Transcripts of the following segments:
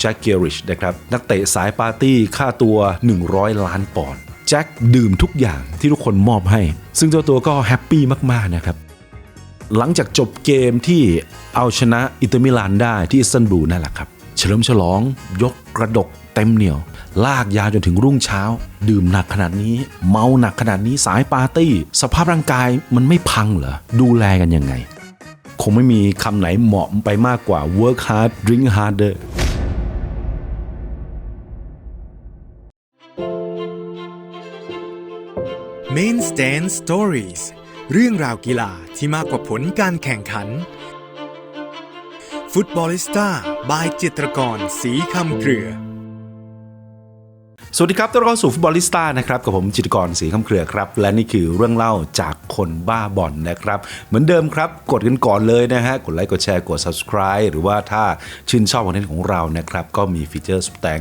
แจ็คเกริชนะครับนักเตะสายปาร์ตี้ค่าตัว 100 ล้านปอนด์แจ็คดื่มทุกอย่างที่ทุกคนมอบให้ ซึ่งเจ้าตัวก็แฮปปี้มาก ๆ นะครับ หลังจากจบเกมที่เอาชนะอิตอร์มิลานได้ที่อิสตันบูลนั่นแหละครับ เฉลิมฉลองยกกระดกเต็มเหนียว ลากยาวจนถึงรุ่งเช้า ดื่มหนักขนาดนี้ เมาหนักขนาดนี้สายปาร์ตี้ สภาพร่างกายมันไม่พังเหรอดูแลกันยังไง คงไม่มีคำไหนเหมาะไปมากกว่า work hard drink harder Main Stand Stories เรื่องราวกีฬาที่มากกว่าผลการแข่งขัน ฟุตบอลิสต้าบายจิตรกรสีคำเครือ สวัสดีครับต้อนรับสู่ฟุตบอลลิสต้านะครับ กับผมจิตรกรสีคำเครือครับ และนี่คือเรื่องเล่าจากคนบ้าบอลนะครับ เหมือนเดิมครับ กดกันก่อนเลยนะฮะ กดไลค์ กดแชร์ กด subscribe หรือว่าถ้าชื่นชอบคอนเทนต์ของเรานะครับ ก็มีฟีเจอร์สุดแตง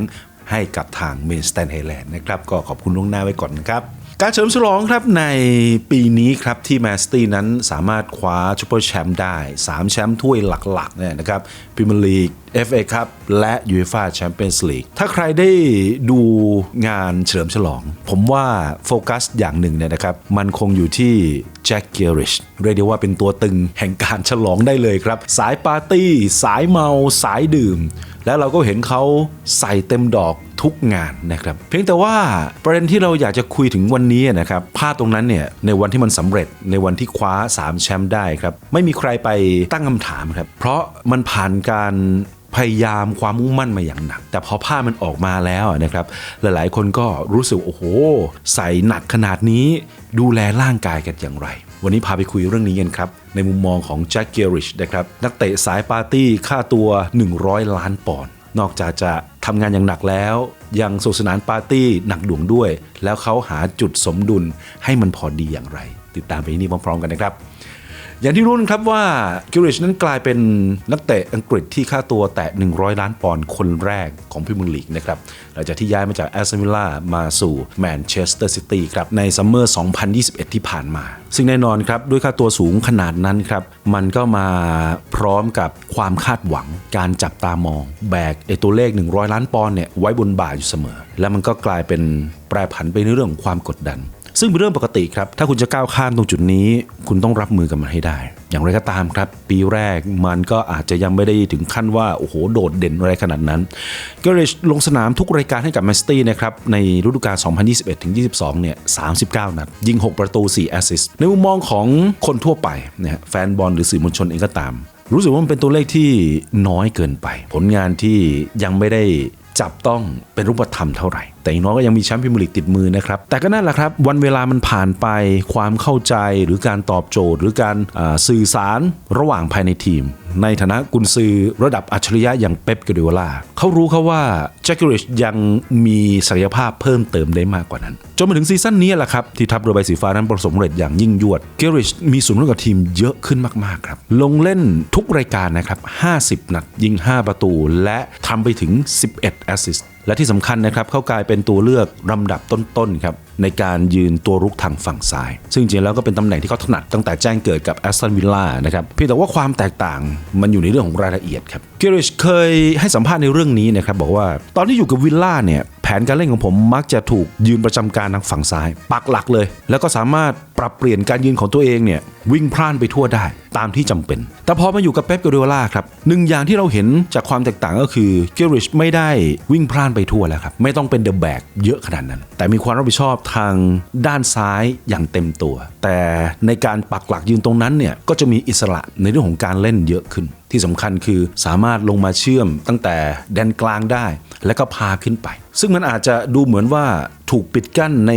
ให้กับทาง Main Stand Thailand นะครับ ก็ขอบคุณล่วงหน้าไว้ก่อนนะครับ การเฉลิมฉลองครับในปีนี้ครับที่แมนซิตี้นั้นสามารถคว้าซูเปอร์แชมป์ได้ 3 แชมป์ถ้วยหลักๆเนี่ยนะครับพรีเมียร์ลีก FA ครับและยูเอฟ่าแชมเปี้ยนส์ลีกถ้าใครได้ดูงานเฉลิมฉลอง ผมว่าโฟกัสอย่างหนึ่งเนี่ยนะครับ มันคงอยู่ที่แจ็คเกริชเรียกได้ว่าเป็นตัวตึงแห่งการฉลองได้เลยครับ สายปาร์ตี้ สายเมา สายดื่ม แล้วเราก็เห็นเขาใส่เต็มดอกทุกงานนะครับ เพียงแต่ว่าประเด็นที่เราอยากจะคุยถึงวันนี้นะครับภาพตรงนั้นเนี่ยในวันที่มันสำเร็จในวันที่คว้า 3 แชมป์ได้ครับ ไม่มีใครไปตั้งคำถามครับ เพราะมันผ่านการ พยายามความมุ่งมั่นมาอย่างหนัก แต่พอภามันออกมาแล้วนะครับ หลายๆ คนก็รู้สึกโอ้โห ใส่หนักขนาดนี้ดูแลร่างกายกันอย่างไร วันนี้พาไปคุยเรื่องนี้กันครับ ในมุมมองของแจ็คเกริชนะครับนักเตะสายปาร์ตี้ค่าตัว 100 ล้านปอนด์นอกจากจะทำงานอย่างหนักแล้ว ยังสุสนานปาร์ตี้หนักดวงด้วย แล้วเขาหาจุดสมดุลให้มันพอดีอย่างไร ติดตามไปที่นี่พร้อมๆกันนะครับ อย่างที่รู้นะครับว่ากิริชนั้นกลายเป็นนักเตะอังกฤษที่ค่าตัวแตะ 100 ล้านปอนด์คนแรกของพรีเมียร์ลีกนะครับหลังจากที่ย้ายมาจากแอสตันวิลล่ามาสู่แมนเชสเตอร์ซิตี้ครับในซัมเมอร์ 2021 ที่ผ่านมา ซึ่งแน่นอนครับ ด้วยค่าตัวสูงขนาดนั้นครับ มันก็มาพร้อมกับความคาดหวังการจับตามอง แบกไอตัวเลข 100 ล้านปอนด์เนี่ยไว้บนบ่าอยู่เสมอ แล้วมันก็กลายเป็นแปรผันไปในเรื่องของความกดดัน ซึ่งเป็นเรื่องปกติครับ ถ้าคุณจะก้าวข้ามตรงจุดนี้ คุณต้องรับมือกับมันให้ได้ อย่างไรก็ตามครับ ปีแรกมันก็อาจจะยังไม่ได้ถึงขั้นว่า โอ้โห โดดเด่นอะไรขนาดนั้นเกเรชลงสนามทุกรายการให้กับแมนสตี้นะครับ ในฤดูกาล 2021-22 เนี่ย 39 นัด ยิง 6 ประตู 4 แอสซิสต์ ในมุมมองของคนทั่วไปนะฮะแฟนบอลหรือสื่อมวลชนเองก็ตาม รู้สึกว่ามันเป็นตัวเลขที่น้อยเกินไป ผลงานที่ยังไม่ได้จับต้องเป็นรูปธรรมเท่าไหร่ แต่อย่างน้อยก็ยังมีแชมป์พรีเมียร์ลีกติดมือนะครับ แต่ก็นั่นแหละครับ วันเวลามันผ่านไปความเข้าใจหรือการตอบโจทย์ หรือการสื่อสารระหว่างภายในทีม ในฐานะกุนซือระดับอัจฉริยะอย่างเป๊ปกาดิโอลาเขารู้เขาว่าแจ็คกิริชยังมีศักยภาพเพิ่มเติมได้มากกว่านั้น จนมาถึงซีซั่นนี้แหละครับ ที่ทัพเรือใบสีฟ้านั้นประสบความสำเร็จอย่างยิ่งยวดเกริชมีส่วนร่วมกับทีมเยอะขึ้นมากๆครับลงเล่นทุกรายการนะครับ 50 นัดยิง 5 ประตูและทำไปถึง 11 แอสซิสต์ และที่สำคัญนะครับเขากลายเป็นตัวเลือกลำดับต้นๆครับ ในการยืนตัวรุกทางฝั่งซ้าย ซึ่งจริงๆแล้วก็เป็นตำแหน่งที่เขาถนัดตั้งแต่แจ้งเกิดกับแอสตันวิลล่านะครับเพียงแต่ว่าความแตกต่างมันอยู่ในเรื่องของรายละเอียดครับเกริชเคยให้สัมภาษณ์ในเรื่องนี้นะครับบอกว่าตอนที่อยู่กับวิลล่าเนี่ยแผนการเล่นของผมมักจะถูกยืนประจำการทางฝั่งซ้าย ปักหลักเลย แล้วก็สามารถปรับเปลี่ยนการยืนของตัวเองเนี่ยวิ่งพล่านไปทั่วได้ตามที่จำเป็น แต่พอมาอยู่กับเป๊ปกาดิโอลาครับหนึ่งอย่างที่เราเห็นจากความแตกต่างก็คือเกริชไม่ได้วิ่งพล่านไปทั่วแล้วครับ ไม่ต้องเป็นเดอะแบกเยอะขนาดนั้น แต่มีความรับผิดชอบทางด้านซ้ายอย่างเต็มตัว แต่ในการปักหลักยืนตรงนั้นเนี่ยก็จะมีอิสระในเรื่องของการเล่นเยอะขึ้น ที่สำคัญคือสามารถลงมาเชื่อมตั้งแต่แดนกลางได้ แล้วก็พาขึ้นไป ซึ่งมันอาจจะดูเหมือนว่าถูกปิดกั้นใน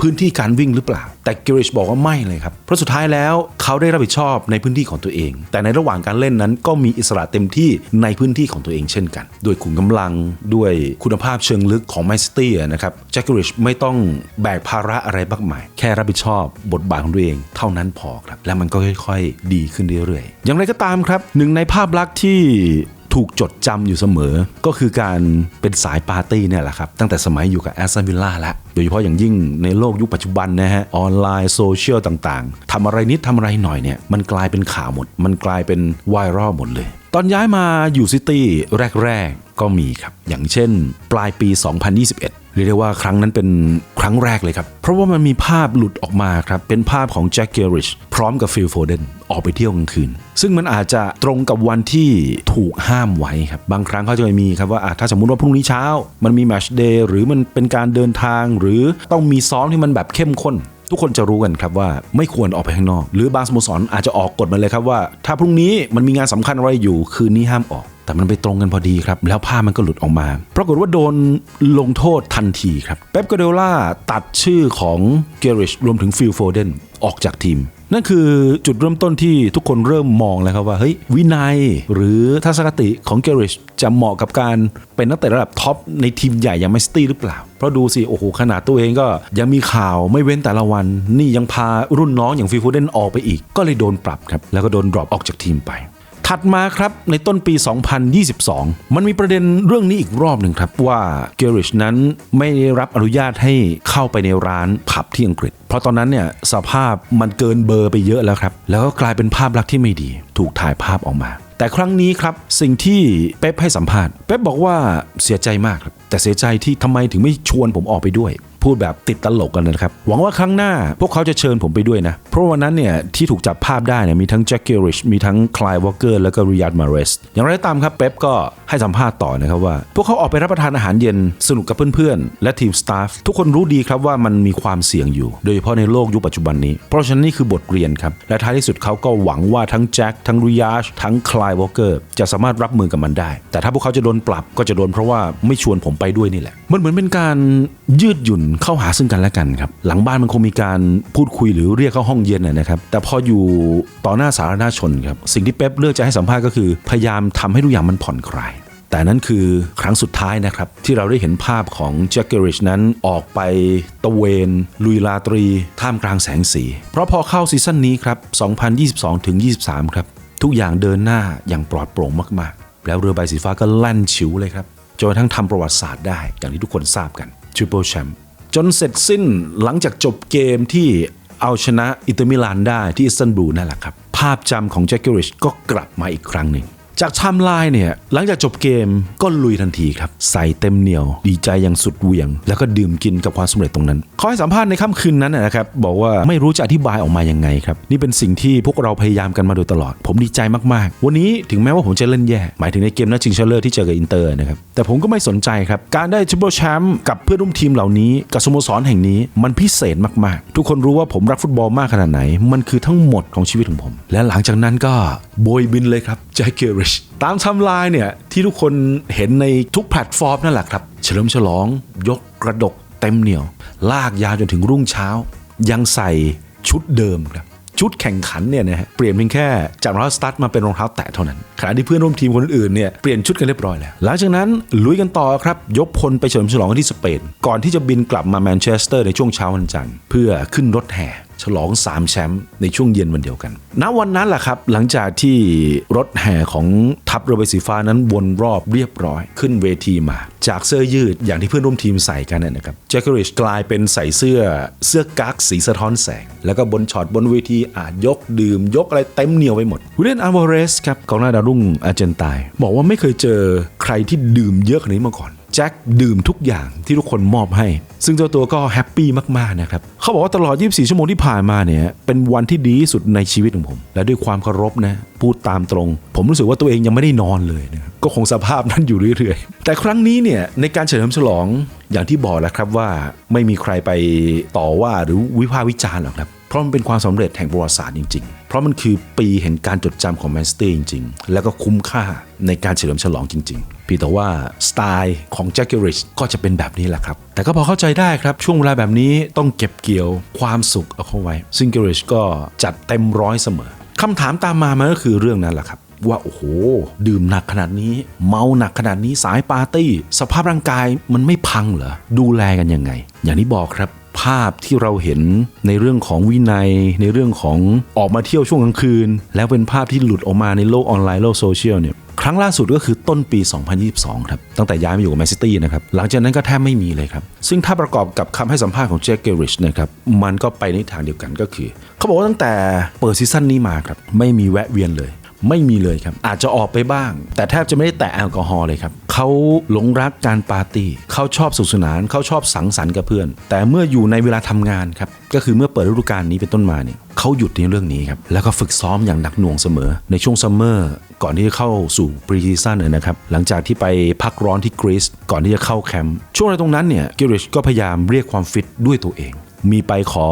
พื้นที่การวิ่งหรือเปล่า แต่เกริชบอกว่าไม่เลยครับ เพราะสุดท้ายแล้วเขาได้รับผิดชอบในพื้นที่ของตัวเอง แต่ในระหว่างการเล่นนั้นก็มีอิสระเต็มที่ในพื้นที่ของตัวเองเช่นกัน ด้วยขุนกำลังด้วยคุณภาพเชิงลึกของแมนซิตี้นะครับแจ็คเกริชไม่ต้องแบกภาระอะไรมากมาย แค่รับผิดชอบบทบาทของตัวเอง เท่านั้นพอครับ และมันก็ค่อย ๆ ดีขึ้นเรื่อยๆ อย่างไรก็ตามครับหนึ่งในภาาพลักษณ์ที่ถูกจดจำอยู่เสมอ ก็คือการเป็นสายปาร์ตี้เนี่ยแหละครับ ตั้งแต่สมัยอยู่กับแอสตันวิลล่าแล้ว โดยเฉพาะอย่างยิ่งในโลกยุคปัจจุบันนะฮะ ออนไลน์โซเชียลต่างๆ ทำอะไรนิดทำอะไรหน่อยเนี่ย มันกลายเป็นข่าวหมด มันกลายเป็นไวรัลหมดเลย ตอนย้ายมาอยู่ซิตี้แรก ๆ ก็มีครับ อย่างเช่น ปลายปี 2021 เรียกได้ว่าครั้งนั้นเป็นครั้งแรกเลยครับ เพราะว่ามันมีภาพหลุดออกมาครับ เป็นภาพของแจ็คเกอริชพร้อมกับฟิลโฟเดนออกไปเที่ยวกลางคืน ซึ่งมันอาจจะตรงกับวันที่ถูกห้ามไว้ครับ บางครั้งเขาจะมีครับว่าถ้าสมมุติว่าพรุ่งนี้เช้า มันมีแมชเดย์หรือมันเป็นการเดินทาง หรือต้องมีซ้อมที่มันแบบเข้มข้นทุกคนจะรู้กันครับว่าไม่ควรออกไปข้างนอก หรือบางสโมสรอาจจะออกกฎมาเลยครับว่า ถ้าพรุ่งนี้มันมีงานสำคัญอะไรอยู่คืนนี้ห้ามออก แต่มันไปตรงกันพอดีครับ แล้วภามันก็หลุดออกมา ปรากฏว่าโดนลงโทษทันทีครับ เป๊ปก a เดล่าตัดชื่อของเกริชรวมถึงฟิลโฟเดนออกจากทีม นั่นคือจุดเริ่มต้นที่ทุกคนเริ่มมองแล้วครับว่าเฮ้ยวินัยหรือทัศนคติของเกริชจะเหมาะกับการเป็นนักเตะระดับท็อปในทีมใหญ่อย่างแมนซิตี้หรือเปล่า เพราะดูสิ โอ้โห ขนาดตัวเองก็ยังมีข่าวไม่เว้นแต่ละวัน นี่ยังพารุ่นน้องอย่างฟิลโฟเดนออกไปอีก ก็เลยโดนปรับครับแล้วก็โดนดรอปออกจากทีมไป ถัดมาครับในต้นปี 2022 มันมีประเด็นเรื่องนี้อีกรอบหนึ่งครับ ว่าเกริชนั้นไม่ได้รับอนุญาตให้เข้าไปในร้านผับที่อังกฤษ เพราะตอนนั้นเนี่ยสภาพมันเกินเบอร์ไปเยอะแล้วครับ แล้วก็กลายเป็นภาพลักษณ์ที่ไม่ดี ถูกถ่ายภาพออกมา แต่ครั้งนี้ครับสิ่งที่เป๊ปให้สัมภาษณ์เป๊ปบอกว่าเสียใจมากครับแต่เสียใจที่ทำไมถึงไม่ชวนผมออกไปด้วย พูดแบบติดตลกกันนะครับ หวังว่าครั้งหน้าพวกเขาจะเชิญผมไปด้วยนะ เพราะวันนั้นเนี่ยที่ถูกจับภาพได้เนี่ยมีทั้งแจ็คเกอริชมีทั้งคลายวอลเกอร์แล้วก็ริยาดมาเรสอย่างไรก็ตามครับเป๊ปก็ให้สัมภาษณ์ต่อนะครับว่า พวกเขาออกไปรับประทานอาหารเย็นสนุกกับเพื่อนๆ และทีมสตาฟทุกคนรู้ดีครับว่ามันมีความเสี่ยงอยู่ โดยเฉพาะในโลกยุคปัจจุบันนี้ เพราะฉะนั้นนี่คือบทเรียนครับ และท้ายที่สุดเขาก็หวังว่าทั้งแจ็คทั้งริยาชทั้งคลายวอลเกอร์จะสามารถรับมือกับมันได้ แต่ถ้าพวกเขาจะโดนปรับก็จะโดนเพราะว่าไม่ชวนผมไปด้วยนี่แหละมันเหมือนเป็นการยืดหยุ่นเข้าหาซึ่งกันและกันครับหลังบ้านมันคงมีการพูดคุยหรือเรียกเข้าห้องเย็นนะครับแต่พออยู่ต่อหน้าสาธารณชนครับสิ่งที่เป๊ปเลือกจะให้สัมภาษณ์ก็คือ พยายามทำให้ทุกอย่างมันผ่อนคลายแต่นั่นคือครั้งสุดท้ายนะครับ ที่เราได้เห็นภาพของแจ็คเกอริชนั้นออกไปตะเวน ลุยลาตรี ท่ามกลางแสงสี เพราะพอเข้าซีซั่นนี้ครับ 2022-23 ครับ ทุกอย่างเดินหน้าอย่างปลอดโปร่งมากๆ แล้วเรือใบสีฟ้าก็แล่นฉิวเลยครับจนกระทั่งทำประวัติศาสตร์ได้อย่างที่ทุกคนทราบกัน Triple Champ จนเสร็จสิ้นหลังจากจบเกมที่เอาชนะอิตามิลานได้ที่อิสตันบูลนั่นแหละครับ ภาพจำของแจ็คเกอริชก็กลับมาอีกครั้งหนึ่ง จากไทม์ไลน์เนี่ยหลังจากจบเกมก็ลุยทันทีครับ ใส่เต็มเหนียว ดีใจอย่างสุดเหวียง แล้วก็ดื่มกินกับความสำเร็จตรงนั้นเขาให้สัมภาษณ์ในค่ำคืนนั้นนะครับบอกว่าไม่รู้จะอธิบายออกมายังไงครับ นี่เป็นสิ่งที่พวกเราพยายามกันมาโดยตลอด ผมดีใจมากๆ วันนี้ถึงแม้ว่าผมจะเล่นแย่หมายถึงในเกมนัดชิงชนะเลิศที่เจอกับอินเตอร์นะครับแต่ผมก็ไม่สนใจครับการได้ทริปเปิลแชมป์กับเพื่อนร่วมทีมเหล่านี้กับสโมสรแห่งนี้มันพิเศษมากๆ ทุกคนรู้ว่าผมรักฟุตบอลมากขนาดไหน มันคือทั้งหมดของชีวิตของผม และหลังจากนั้นก็โบยบินเลยครับ จ็คเกอริชตามทำลายเนี่ยที่ทุกคนเห็นในทุกแพลตฟอร์มนั่นแหละครับ เฉลิมฉลองยกกระดกเต็มเหนียว ลากยาวจนถึงรุ่งเช้า ยังใส่ชุดเดิมครับชุดแข่งขันเนี่ยนะฮะเปลี่ยนเพียงแค่จากรองเท้าสตั๊ดมาเป็นรองเท้าแตะเท่านั้นขณะที่เพื่อนร่วมทีมคนอื่นเนี่ยเปลี่ยนชุดกันเรียบร้อยแล้วหลังจากนั้นลุยกันต่อครับยกพลไปเฉลิมฉลองที่สเปนก่อนที่จะบินกลับมาแมนเชสเตอร์ในช่วงเช้าวันจันทร์เพื่อขึ้นรถแห่ ฉลอง 3 แชมป์ในช่วงเย็นวันเดียวกัน ณ วันนั้นแหละครับ หลังจากที่รถแห่ของทัพเรือใบสีฟ้านั้นวนรอบเรียบร้อย ขึ้นเวทีมา จากเสื้อยืดอย่างที่เพื่อนร่วมทีมใส่กันนะนะครับแจ็คเกอริชกลายเป็นใส่เสื้อเสื้อกั๊กสีสะท้อนแสง แล้วก็บนช็อตบนเวทีอาจยกดื่ม ยกอะไรเต็มเหนียวไปหมดวิลเลียนอาร์วาเรสครับกองหน้าดาวรุ่งอาร์เจนตายบอกว่าไม่เคยเจอใครที่ดื่มเยอะขนาดนี้มาก่อน แจ็คดื่มทุกอย่างที่ทุกคนมอบให้ ซึ่งเจ้าตัวก็แฮปปี้มากๆนะครับเขาบอกว่าตลอด 24 ชั่วโมงที่ผ่านมาเนี่ยเป็นวันที่ดีที่สุดในชีวิตของผม และด้วยความเคารพนะพูดตามตรง ผมรู้สึกว่าตัวเองยังไม่ได้นอนเลยนะครับก็คงสภาพนั้นอยู่เรื่อยๆ แต่ครั้งนี้เนี่ยในการเฉลิมฉลองอย่างที่บอกแล้วครับว่าไม่มีใครไปต่อว่าหรือวิพากษ์วิจารณ์หรอกครับเพราะมันเป็นความสำเร็จแห่งประวัติศาสตร์จริงๆ เพราะมันคือปีแห่งการจดจำของแมนสเตอร์จริง ๆ แล้วก็คุ้มค่าในการเฉลิมฉลองจริง ๆ พียงแต่ว่าสไตล์ของแจ็คเกอริชก็จะเป็นแบบนี้แหละครับ แต่ก็พอเข้าใจได้ครับ ช่วงเวลาแบบนี้ต้องเก็บเกี่ยวความสุขเอาเข้าไว้ ซึ่งเกอริชก็จัดเต็มร้อยเสมอคำถามตามมามันก็คือเรื่องนั้นแหละครับว่าโอ้โห ดื่มหนักขนาดนี้ เมาหนักขนาดนี้สายปาร์ตี้ สภาพร่างกายมันไม่พังเหรอ ดูแลกันยังไง อย่างที่บอกครับ ภาพที่เราเห็นในเรื่องของวินัย ในเรื่องของออกมาเที่ยวช่วงกลางคืน แล้วเป็นภาพที่หลุดออกมาในโลกออนไลน์โลกโซเชียลเนี่ยครั้งล่าสุดก็คือต้นปี 2022 ครับ ตั้งแต่ย้ายมาอยู่กับแมนซิตี้นะครับ หลังจากนั้นก็แทบไม่มีเลยครับ ซึ่งถ้าประกอบกับคำให้สัมภาษณ์ของเจคเกอริชนะครับ มันก็ไปในทางเดียวกันก็คือ เขาบอกว่าตั้งแต่เปิดซีซั่นนี้มาครับ ไม่มีแวะเวียนเลย ไม่มีเลยครับ อาจจะออกไปบ้าง แต่แทบจะไม่ได้แตะแอลกอฮอล์เลยครับ เขาหลงรักการปาร์ตี้เขาชอบสุขสนานเขาชอบสังสรรค์กับเพื่อน แต่เมื่ออยู่ในเวลาทำงานครับก็คือเมื่อเปิดฤดูกาลนี้เป็นต้นมาเนี่ยเขาหยุดในเรื่องนี้ครับแล้วก็ฝึกซ้อมอย่างหนักหน่วงเสมอ ในช่วงซัมเมอร์ก่อนที่จะเข้าสู่ปรีซีซั่นนะครับหลังจากที่ไปพักร้อนที่กรีซก่อนที่จะเข้าแคมป์ช่วงในตรงนั้นเนี่ยกิริชก็พยายามเรียกความฟิตด้วยตัวเองมีไปขอ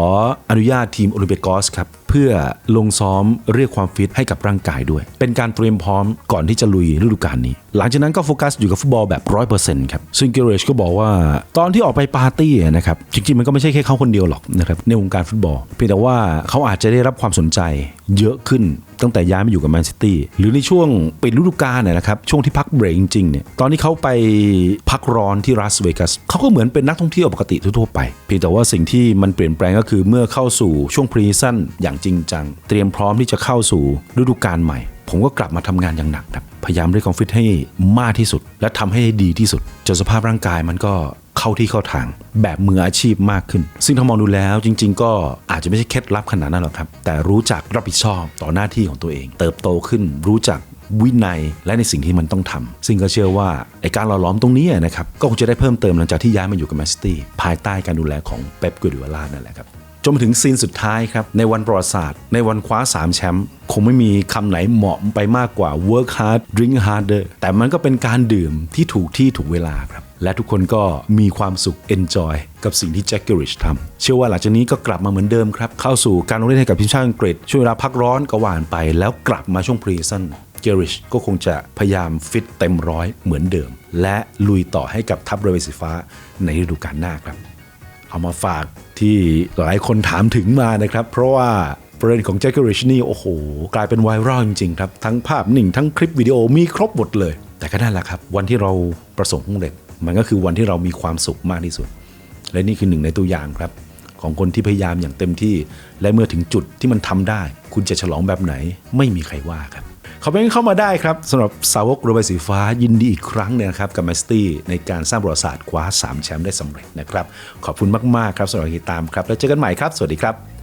อนุญาตทีมโอลิมปียกอสครับ เพื่อลงซ้อมเรียกความฟิตให้กับร่างกายด้วย เป็นการเตรียมพร้อมก่อนที่จะลุยฤดูกาลนี้ หลังจากนั้นก็โฟกัสอยู่กับฟุตบอลแบบ100%ครับซึ่งเกเรชก็บอกว่าตอนที่ออกไปปาร์ตี้นะครับจริงๆมันก็ไม่ใช่แค่เขาคนเดียวหรอกนะครับในวงการฟุตบอล เพียงแต่ว่าเขาอาจจะได้รับความสนใจเยอะขึ้นตั้งแต่ย้ายมาอยู่กับแมนซิตี้หรือในช่วงปิดฤดูกาลน่ยนะครับ ช่วงที่พักเบรกจริงๆเนี่ยตอนที่เขาไปพักร้อนที่รัสเวกัสเขาก็เหมือนเป็นนักท่องเที่ยวปกติทั่วๆไป เพียงแต่ว่าสิ่งที่มันเปลี่ยนแปลงก็คือเมื่อเข้าสู่ช่วงพรีซันอย่างจริงจัง เตรียมพร้อมที่จะเข้าสู่ฤดูกาลใหม่ ผมก็กลับมาทำงานอย่างหนักครับ พยายามเรียกความฟิตให้มากที่สุด และทำให้ดีที่สุดจนสภาพร่างกายมันก็เข้าที่เข้าทาง แบบมืออาชีพมากขึ้น ซึ่งถ้ามองดูแล้วจริง ๆ ก็อาจจะไม่ใช่เคล็ดลับขนาดนั้นหรอกครับ แต่รู้จักรับผิดชอบต่อหน้าที่ของตัวเอง เติบโตขึ้นรู้จักวินัยและในสิ่งที่มันต้องทำซึ่งก็เชื่อว่าไอการหล่อหลอมตรงนี้นะครับ ก็คงจะได้เพิ่มเติมหลังจากที่ย้ายมาอยู่กับแมนซิตี้ภายใต้การดูแลของเป๊ปกัวดิโอลานั่นแหละครับ จนมาถึงซีนสุดท้ายครับ ในวันประวัติศาสตร์ ในวันคว้า 3 แชมป์คงไม่มีคำไหนเหมาะไปมากกว่า work hard drink harder แต่มันก็เป็นการดื่มที่ถูกที่ถูกเวลาครับ และทุกคนก็มีความสุข enjoy กับสิ่งที่แจ็คเกอริชทำเชื่อว่าหลังจากนี้ก็กลับมาเหมือนเดิมครับ เข้าสู่การลงเล่นให้กับทีมชาติอังกฤษ ช่วงเวลาพักร้อนก็หวานไป แล้วกลับมาช่วงพรีซันเกอริชก็คงจะพยายามฟิตเต็มร้อยเหมือนเดิม และลุยต่อให้กับทัพเรือใบสีฟ้าในฤดูกาลหน้าครับ เอามาฝากที่หลายคนถามถึงมานะครับ เพราะว่าประเด็นของแจ็คเกอริชนี่โอ้โห กลายเป็นไวรัลจริงๆครับ ทั้งภาพหนิ่งทั้งคลิปวิดีโอมีครบหมดเลย แต่ก็นั่นแหละครับ วันที่เราประสบความสำเร็จมันก็คือวันที่เรามีความสุขมากที่สุด และนี่คือหนึ่งในตัวอย่างครับ ของคนที่พยายามอย่างเต็มที่ และเมื่อถึงจุดที่มันทำได้ คุณจะฉลองแบบไหนไม่มีใครว่าครับ คอมเมนต์เข้ามาได้ครับสำหรับสาวกรถไฟสีฟ้ายินดีอีกครั้งนึงนะครับกับแมสตี้ในการสร้างประวัติศาสตร์คว้า3แชมป์ได้สำเร็จนะครับ ขอบคุณมากๆครับสำหรับติดตามครับ แล้วเจอกันใหม่ครับ สวัสดีครับ